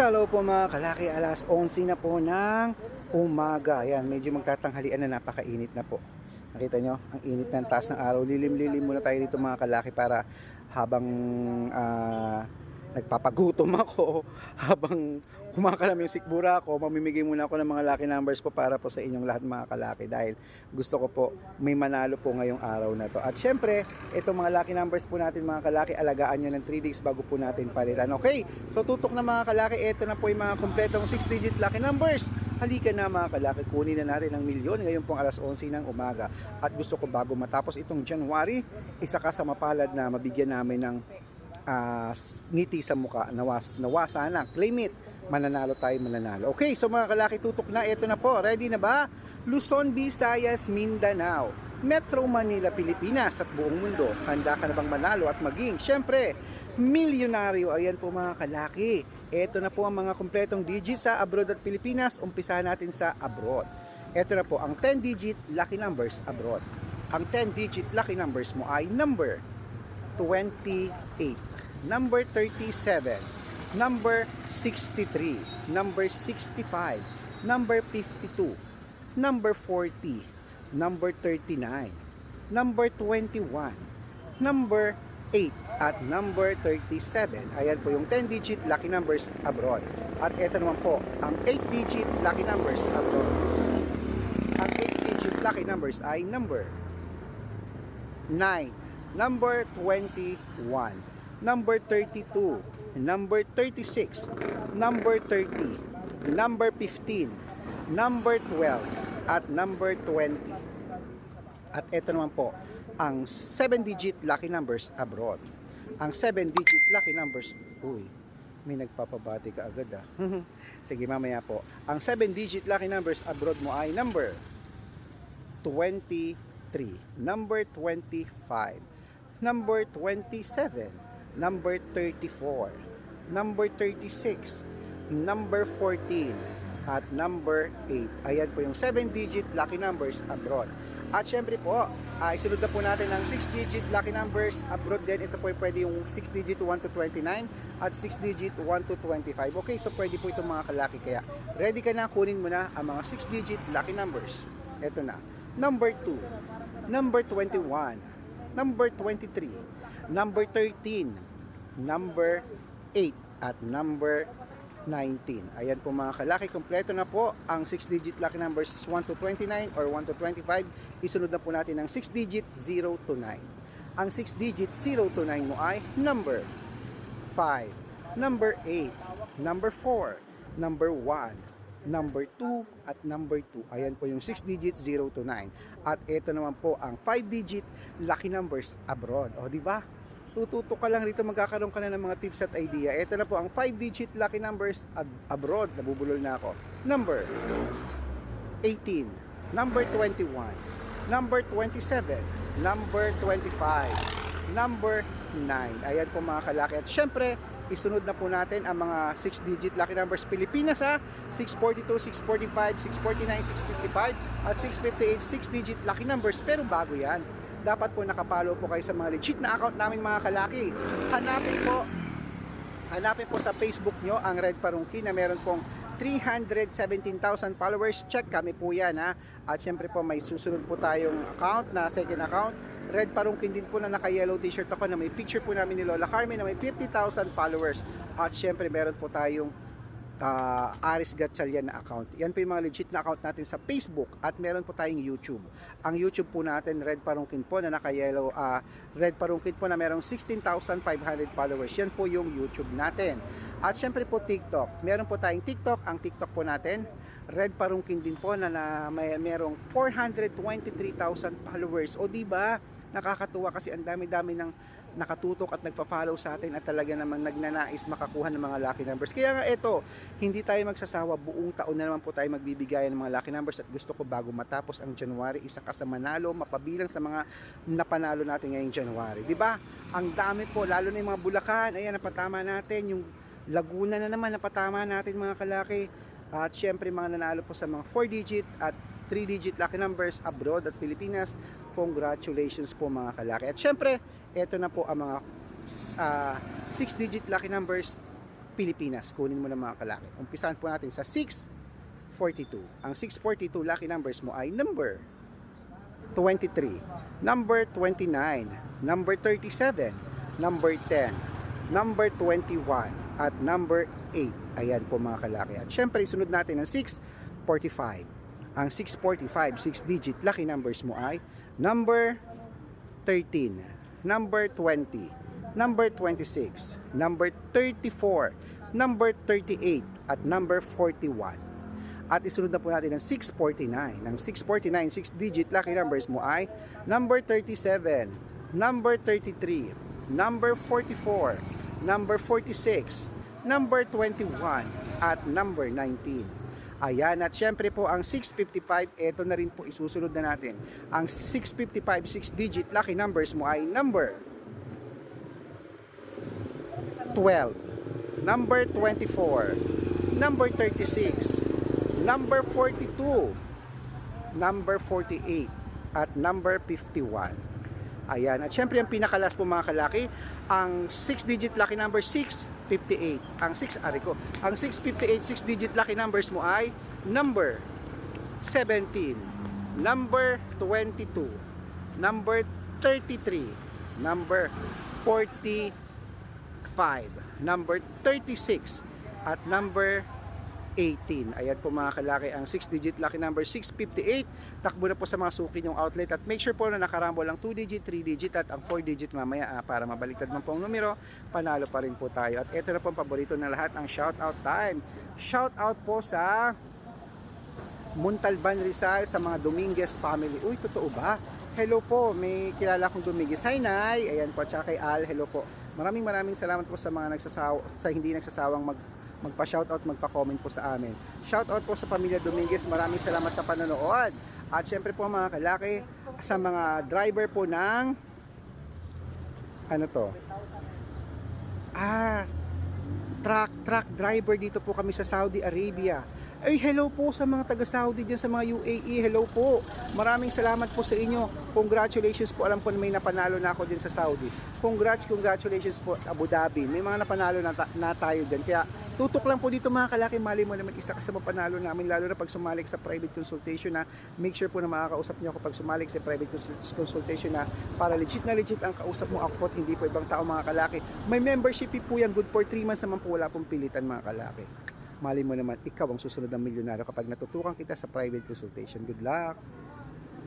Hello po mga kalaki, alas 11 na po ng umaga. Ayan, medyo magtatanghalian na napakainit na po. Nakita nyo, ang init ng taas ng araw. Lilim-lilim muna tayo dito mga kalaki para habang ah, nagpapagutom ako, habang kumakalam yung sikbura ko, mamimigay muna ako ng mga lucky numbers po para po sa inyong lahat mga kalaki dahil gusto ko po may manalo po ngayong araw na to. At syempre, itong mga lucky numbers po natin mga kalaki, alagaan nyo ng 3 days bago po natin palitan. Okay, so tutok na mga kalaki, ito na po yung mga kompletong 6-digit lucky numbers. Halika na mga kalaki, kunin na natin ang milyon ngayon pong alas 11 ng umaga. At gusto ko bago matapos itong January, isa ka sa mapalad na mabigyan namin ng ah, ngiti sa muka. Nawas, nawasa na. Claim it. Mananalo tayo, mananalo. Okay, so mga kalaki, tutok na. Ito na po. Ready na ba? Luzon, Visayas, Mindanao. Metro Manila, Pilipinas at buong mundo. Handa ka na bang manalo at maging, syempre, milyonaryo. Ayan po mga kalaki. Ito na po ang mga kompletong digits sa abroad at Pilipinas. Umpisahan natin sa abroad. Ito na po ang 10-digit lucky numbers abroad. Ang 10-digit lucky numbers mo ay number 28, number 37, number 63, number 65, number 52, number 40, number 39, number 21, number 8 at number 37. Ayan po yung 10-digit lucky numbers abroad. At ito naman po ang 8-digit lucky numbers abroad. Ang 8-digit lucky numbers ay number 9, number 21, number 32, number 36, number 30, number 15, number 12, at number 20. At ito naman po, ang 7-digit lucky numbers abroad. Ang 7-digit lucky numbers, uy, may nagpapabati ka agad ah. Sige, mamaya po. Ang 7-digit lucky numbers abroad mo ay number 23, number 25, number 27, number 34, number 36, number 14, at number 8. Ayan po yung 7-digit lucky numbers abroad. At syempre po, ay sunod na po natin ang 6-digit lucky numbers abroad din. Ito po ay pwede yung 6-digit 1 to 29 at 6-digit 1 to 25. Okay, so pwede po itong mga kalaki. Kaya ready ka na, kunin mo na ang mga 6-digit lucky numbers. Ito na. Number 2, number 21, number 23, number 13, number 8, at number 19. Ayan po mga kalaki, kompleto na po ang 6-digit lucky numbers 1 to 29 or 1 to 25. Isunod na po natin ang 6-digit 0 to 9. Ang 6-digit 0 to 9 mo ay number 5, number 8, number 4, number 1, number 2 at number 2. Ayan po yung 6 digits 0 to 9. At ito naman po ang 5 digit lucky numbers abroad. O di ba? Tututo ka lang rito magkakaroon ka na ng mga tips at idea. Ito na po ang 5 digit lucky numbers ab- abroad. Nabubulol na ako. Number 18, number 21, number 27, number 25, number 9. Ayan po mga kalaki. At syempre, isunod na po natin ang mga 6-digit lucky numbers Pilipinas ha. 642, 645, 649, 655 at 658 6-digit lucky numbers. Pero bago yan, dapat po nakapalo po kayo sa mga legit na account namin mga kalaki. Hanapin po Hanapin po sa Facebook nyo ang Red Parungki na meron pong 317,000 followers. Check kami po yan ha. At syempre po may susunod po tayong account na second account. Red Parungkin din po na naka-yellow t-shirt ako na may picture po namin ni Lola Carmen na may 50,000 followers. At syempre meron po tayong uh, Aris Gatchalian na account. Yan po yung mga legit na account natin sa Facebook at meron po tayong YouTube. Ang YouTube po natin, Red Parungkin po na naka-yellow, ah, Red Parungkin po na merong 16,500 followers. Yan po yung YouTube natin. At syempre po TikTok. Meron po tayong TikTok. Ang TikTok po natin, Red Parungkin din po na, na may merong 423,000 followers. O di ba? Nakakatuwa kasi ang dami-dami ng nakatutok at nagpa-follow sa atin at talaga namang nagnanais makakuha ng mga lucky numbers. Kaya nga ito, hindi tayo magsasawa buong taon na naman po tayo magbibigayan ng mga lucky numbers at gusto ko bago matapos ang January, isa ka sa manalo, mapabilang sa mga napanalo natin ngayong January. 'Di ba? Ang dami po, lalo na yung mga Bulacan, ayan napatama natin, yung Laguna na naman napatama natin mga kalaki. At syempre mga nanalo po sa mga 4 digit at 3 digit lucky numbers abroad at Pilipinas. Congratulations po mga kalaki. At syempre, ito na po ang mga 6 digit lucky numbers Pilipinas. Kunin mo na mga kalaki. Umpisahan po natin sa 642. Ang 642 lucky numbers mo ay number 23, number 29, number 37, number 10, number 21, at number 8. Ayan po mga kalaki. At syempre, sunod natin ang 645. Ang 645, 6 digit lucky numbers mo ay number 13, number 20, number 26, number 34, number 38, at number 41. At isunod na po natin ang 649. Ang 649, 6 digit lucky numbers mo ay number 37, number 33, number 44, number 46, number 21, at number 19. Ayan, at syempre po ang 655, eto na rin po isusunod na natin. Ang 655, 6 digit lucky numbers mo ay number 12, number 24, number 36, number 42, number 48, at number 51. Ayan. At syempre, ang pinakalas po mga kalaki, ang 6-digit lucky number 658. Ang 6, ari ko, ang 658, 6-digit lucky numbers mo ay number 17, number 22, number 33, number 45, number 36, at number 18. Ayan po mga kalaki, ang 6-digit lucky number 658. Takbo na po sa mga suki yung outlet at make sure po na nakarambo lang 2-digit, 3-digit at ang 4-digit mamaya ah, para mabaliktad man po ang numero, panalo pa rin po tayo. At ito na po ang paborito ng lahat, ang shoutout time. Shoutout po sa Muntalban Rizal sa mga Dominguez family. Uy, totoo ba? Hello po, may kilala kong Dominguez. Hi, Nay! Ayan po, tsaka kay Al, hello po. Maraming maraming salamat po sa mga nagsasaw sa hindi nagsasawang mag magpa-shoutout, magpa-comment po sa amin. Shoutout po sa pamilya Dominguez. Maraming salamat sa panonood. At syempre po mga kalaki, sa mga driver po ng ano to? Ah, truck, truck driver dito po kami sa Saudi Arabia. Ay, hello po sa mga taga-Saudi dyan sa mga UAE. Hello po. Maraming salamat po sa inyo. Congratulations po. Alam ko na may napanalo na ako din sa Saudi. Congrats, congratulations po Abu Dhabi. May mga napanalo na, ta- na tayo dyan. Kaya tutok lang po dito mga kalaki. Mali mo naman isa ka sa mapanalo namin. Lalo na pag sumalik sa private consultation na make sure po na makakausap niyo ako pag sumalik sa private consul- consultation na para legit na legit ang kausap mo ako at hindi po ibang tao mga kalaki. May membership po yan. Good for 3 months naman po. Wala pong pilitan mga kalaki. Mali mo naman, ikaw ang susunod ng milyonaryo kapag natutukan kita sa private consultation. Good luck!